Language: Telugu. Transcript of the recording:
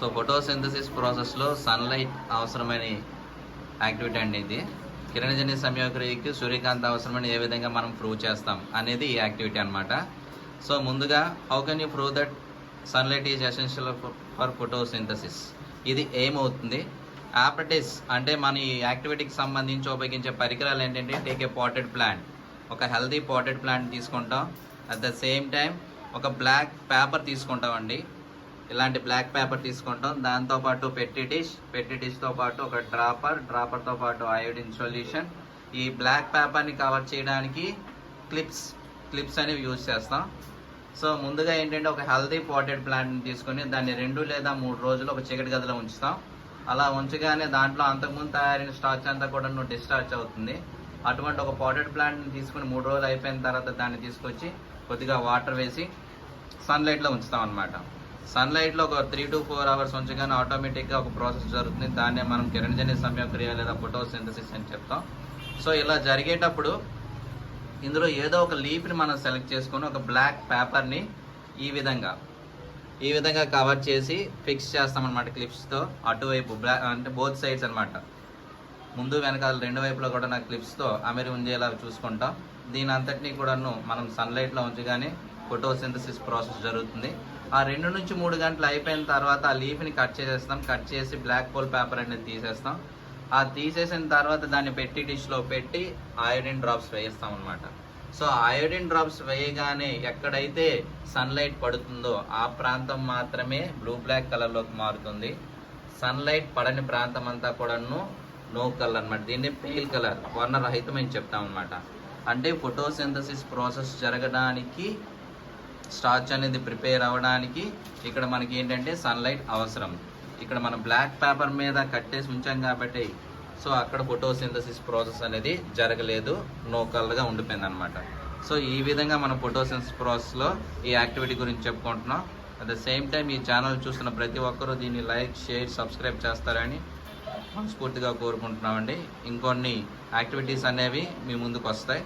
సో ఫోటోసింథసిస్ ప్రాసెస్లో సన్లైట్ అవసరమైన యాక్టివిటీ అండి ఇది. కిరణజన్య సంయోగక్రియకి సూర్యకాంతి అవసరమని ఏ విధంగా మనం ప్రూవ్ చేస్తాం అనేది ఈ యాక్టివిటీ అనమాట సో ముందుగా how can you prove that sunlight is essential for photosynthesis ఇది ఏమవుతుంది ఆపటిస్ అంటే మన ఈ యాక్టివిటీకి సంబంధించి ఉపయోగించే పరికరాలు ఏంటంటే టేక్ ఏ పాటెడ్ ప్లాంట్ ఒక హెల్దీ పాటెడ్ ప్లాంట్ తీసుకుంటాం. అట్ ద సేమ్ టైం ఒక బ్లాక్ పేపర్ తీసుకుంటామండి. ఇలాంటి బ్లాక్ పేపర్ తీసుకుంటాం. దాంతోపాటు పెట్టి డిష్ పెట్టి డిష్తో పాటు ఒక డ్రాపర్ డ్రాపర్తో పాటు అయోడిన్ సొల్యూషన్ ఈ బ్లాక్ పేపర్ని కవర్ చేయడానికి క్లిప్స్ క్లిప్స్ అనేవి యూజ్ చేస్తాం. సో ముందుగా ఏంటంటే ఒక హెల్దీ పాటెడ్ ప్లాంట్ని తీసుకొని దాన్ని రెండు లేదా మూడు రోజులు ఒక చీకటి గదిలో ఉంచుతాం. అలా ఉంచగానే దాంట్లో అంతకుముందు తయారైన స్టార్చ్ అంతా కూడా నువ్వు డిశ్చార్జ్ అవుతుంది. అటువంటి ఒక పాటెడ్ ప్లాంట్ని తీసుకుని మూడు రోజులు అయిపోయిన తర్వాత దాన్ని తీసుకొచ్చి కొద్దిగా వాటర్ వేసి సన్లైట్లో ఉంచుతాం అనమాట సన్లైట్లో ఒక త్రీ టు ఫోర్ అవర్స్ ఉంచగానే ఆటోమేటిక్గా ఒక ప్రాసెస్ జరుగుతుంది. దాన్నే మనం కిరణజన్య సమయక్రియ లేదా ఫోటోసింథసిస్ అని చెప్తాం. సో ఇలా జరిగేటప్పుడు ఇందులో ఏదో ఒక లీఫ్ని మనం సెలెక్ట్ చేసుకొని ఒక బ్లాక్ పేపర్ని ఈ విధంగా ఈ విధంగా కవర్ చేసి ఫిక్స్ చేస్తామన్నమాట క్లిప్స్తో. అటువైపు బ్లాక్ అంటే బోత్ సైడ్స్ అనమాట ముందు వెనకాల రెండు వైపులో కూడా నా క్లిప్స్తో అమెరి ఉండేలా చూసుకుంటాం. దీని అంతటినీ కూడాను మనం సన్లైట్లో ఉంచగానే ఫోటోసింథసిస్ ప్రాసెస్ జరుగుతుంది. ఆ రెండు నుంచి మూడు గంటలు అయిపోయిన తర్వాత ఆ లీఫ్ని కట్ చేసేస్తాం. కట్ చేసి బ్లాక్ పోల్ పేపర్ అనేది తీసేస్తాం. ఆ తీసేసిన తర్వాత దాన్ని పెట్టి డిష్లో పెట్టి అయోడిన్ డ్రాప్స్ వేయిస్తాం అనమాట సో అయోడిన్ డ్రాప్స్ వేయగానే ఎక్కడైతే సన్లైట్ పడుతుందో ఆ ప్రాంతం మాత్రమే బ్లూ బ్లాక్ కలర్లోకి మారుతుంది. సన్లైట్ పడని ప్రాంతం అంతా కూడాను నో కలర్ అనమాట దీన్ని పేల్ కలర్ వర్ణరహితమని చెప్తాం అనమాట అంటే ఫోటోసింథసిస్ ప్రాసెస్ జరగడానికి స్టార్చ్ అనేది ప్రిపేర్ అవ్వడానికి ఇక్కడ మనకి ఏంటంటే సన్లైట్ అవసరం. ఇక్కడ మనం బ్లాక్ పేపర్ మీద కట్టేసి ఉంచాం కాబట్టి సో అక్కడ ఫోటోసింథసిస్ ప్రాసెస్ అనేది జరగలేదు. నో కలర్గా ఉండిపోయింది అనమాట సో ఈ విధంగా మనం ఫోటోసింథసిస్ ప్రాసెస్లో ఈ యాక్టివిటీ గురించి చెప్పుకుంటున్నాం. అట్ ద సేమ్ టైం ఈ ఛానల్ చూస్తున్న ప్రతి ఒక్కరూ దీన్ని లైక్ షేర్ సబ్స్క్రైబ్ చేస్తారని మనస్ఫూర్తిగా కోరుకుంటున్నామండి. ఇంకొన్ని యాక్టివిటీస్ అనేవి మీ ముందుకు వస్తాయి.